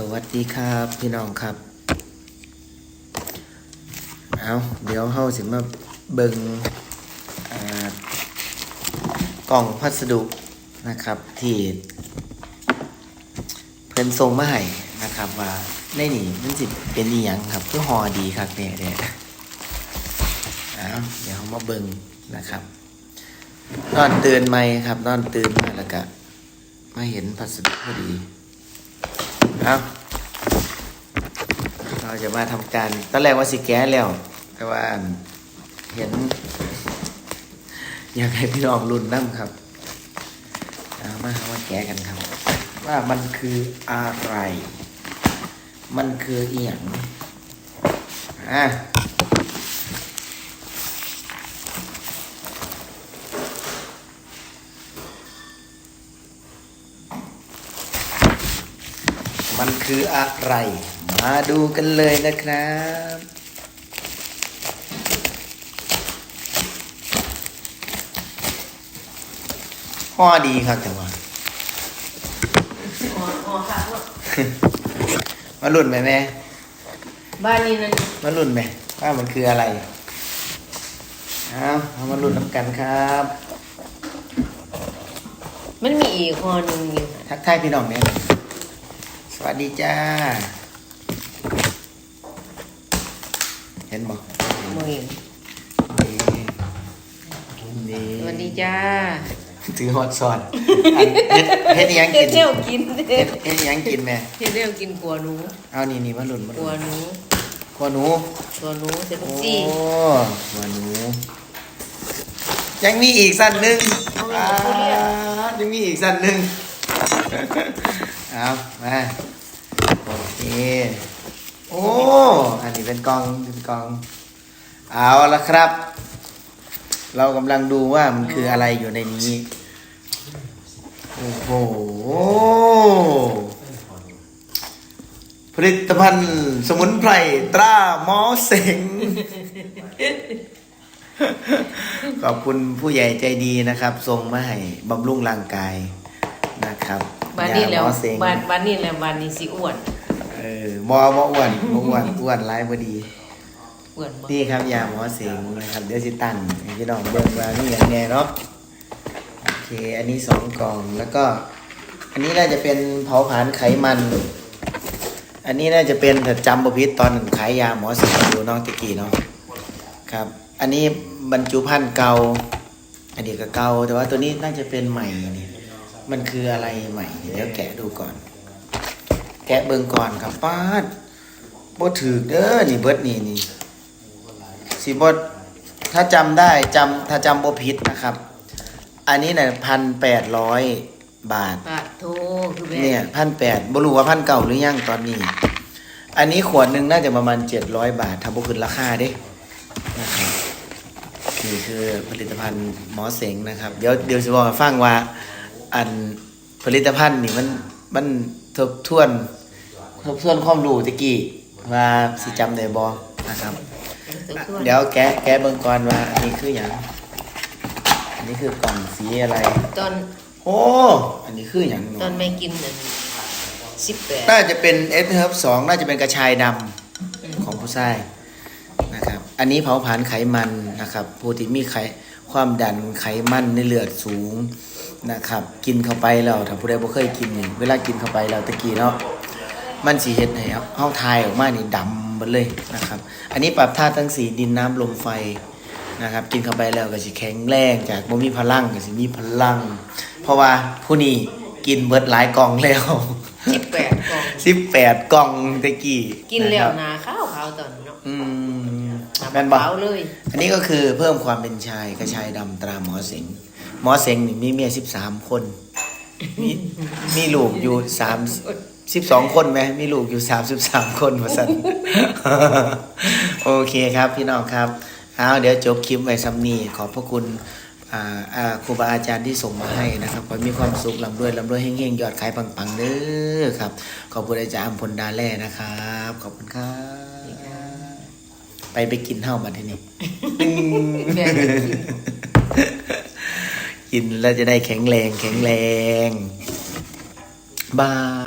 สวัสดีครับพี่น้องครับ เอาเดี๋ยวเฮาสิมาเบิงอ่ากล่องพัสดุนะครับที่เพิ่นส่งมาให้นะครับว่าในนี่มันสิเป็นอีหยังครับคือฮอดีครับเนี่ยเนี่ยเอาเดี๋ยวเรามาเบิงนะครับ นอนตื่นไหมครับ นอนตื่นมาแล้วก็มาเห็นพัสดุพอดี เอาเราจะมาทำการตอนแรกว่าสิแก้แล้ว แต่ว่าเห็น อยากให้พี่น้องรุ่นน้ำครับเอามามาแก้กันครับ ว่ามันคืออะไร มันคือเอียงอะ มันคืออะไร มาดูกันเลยนะครับพ่อดีครับแต่ว่าอ๋ออ๋อค่ะว่ามารุ่นไหมแม่ บ้านนี้นั่นมารุ่นไหมว่ามันคืออะไรเอาเอามารุ่นน้ำกันครับ มันมีอีกคนหนึ่งอยู่ค่ะทักทายพี่น้องเนี่ยส วัสดีจ้า เห็นบอกโมเห็นนี่สวัสดีจ้าถือฮอตซอนอันเฮ็ดเฮ็ดอิหยังเฮ็กิดนเที่ยวกินเฮ็ดเฮ็ดอิหยังกินแม่เฮ็ดเที่ยวกินกัวหนูเอานี่นี่มารุ่นมากัวรุ่นหนูขัวหนู กัวหนูเสร็จโอ้ซี่ขัวหนู ยังมีอีกสั้นหนึ่งเอาไปกับผู้เรียนอ่ายังมีอีกสั้นหนึ่งเอามา โอเคโอ้อันนี้เป็นกล่องเป็นกล่อง เอาละครับ เรากำลังดูว่ามันคืออะไรอยู่ในนี้ โอ้โหผลิตภัณฑ์สมุนไพรตราหมอเสงขอบคุณผู้ใหญ่ใจดีนะครับส่งมาให้บำรุงร่างกายนะครับบ้านนี้แล้วยหมอเสงบ้านบ้านนี้แล้วบ้านนี้สิอ้วนเออหมอหมออ้วนหมออ้วนอ้วนร้ายพอดีอ้วนบ่นี่ครับยาหมอเสงนะครับเดี๋ยวสิตั้งให้พี่น้องเบิ่งว่านี่อย่างแน่เนาะโอเค อันนี้สองกล่องแล้วก็ อันนี้น่าจะเป็นเผาผลาญไขมัน อันนี้น่าจะเป็นถ้าจำบพิษตอนขายยาหมอเสงอยู่เน้องตะกี้เนาะครับ อันนี้บรรจุภัณฑ์เก่า อันนี้ก็เก่าแต่ว่าตัวนี้น่าจะเป็นใหม่นี่มันคืออะไรใหม่เดี๋ยวแกะดูก่อน แกะเบิ่งก่อนครับป้าดบ่ถือเด้อนี่เบิดนี่นี่สีบดถ้าจำได้จำถ้าจำบ่ผิดนะครับ อันนี้เนี่ยพันแปดร้อยบาทปะโทคือแม่เนี่ยพันแปดบ่รู้ว่าพันเก่าหรือยังตอนนี้ อันนี้ขวดหนึ่งน่าจะประมาณเจ็ดร้อยบาทถ้าบ่ขึ้นราคาเด้นะครับนี่คือผลิตภัณฑ์หมอเสงนะครับ เดี๋ยวเดี๋ยวสิบอกให้ฟังว่า อันผลิตภัณฑ์นี่มันมัน ทบทวน ทบทวนความรู้ตะกี้ว่าสิจำได้บ่นะครับ เดี๋ยวแกะแกะเบิ่งก่อนว่าอันนี้คืออย่างอันนี้คือกล่องสีอะไร ตอนโอ้อันนี้คืออย่างหนูตอนแม่กินนั่นสิบแปดน่าจะเป็นเอสเฮิร์บสองน่าจะเป็นกระชายดำของผู้ชายนะครับ อันนี้เผาผลาญไขมันนะครับผู้ที่มีไขความดันไขมันในเลือดสูง นะครับ กินเข้าไปแล้วถ้าผู้ใดบ่เคยกินนี่เวลากินเข้าไปแล้วตะกี้เนาะมันสีเห็ดให้เฮาทายออกมานี่ดำหมดเลยนะครับ อันนี้ปรับธาตุทั้งสีดินน้ำลมไฟนะครับ กินเข้าไปแล้วก็สิแข็งแรงจากบ่มีพลังก็สิมีพลัง เพราะว่าผู้นี้กินเบิดหลายกล่องแล้วสิบแปดกล่อง18กล่องตะกี้กินแล้วะครับนาข้าวขาวตอนเนาะอืมน้ำ แม่นบ่ ขาวเลย อันนี้ก็คือเพิ่มความเป็นชายกระชายดำตราหมอเสงหมอเสงนี่มีเมีย13คน มีมีลูกอยู่3 12คนไหมมีลูกอยู่33คนว่าซั่นโอเคครับพี่น้องครับเอาเดี๋ยวจบคลิปไว้ซ้ำนี้ขอบพระคุณอ่าอ่าครูบาอาจารย์ที่ส่งมาให้นะครับขอให้มีความสุขลำด้วยลำด้วยเฮงๆยอดขายปังๆเด้อครับ ขอบคุณอาจารย์อำพลดาแล่นะครับ ขอบคุณครับ ไปไปกินเท่าบัดทีนี้แม่ก็กินกินแล้วจะได้แข็งแรงแข็งแรงบาย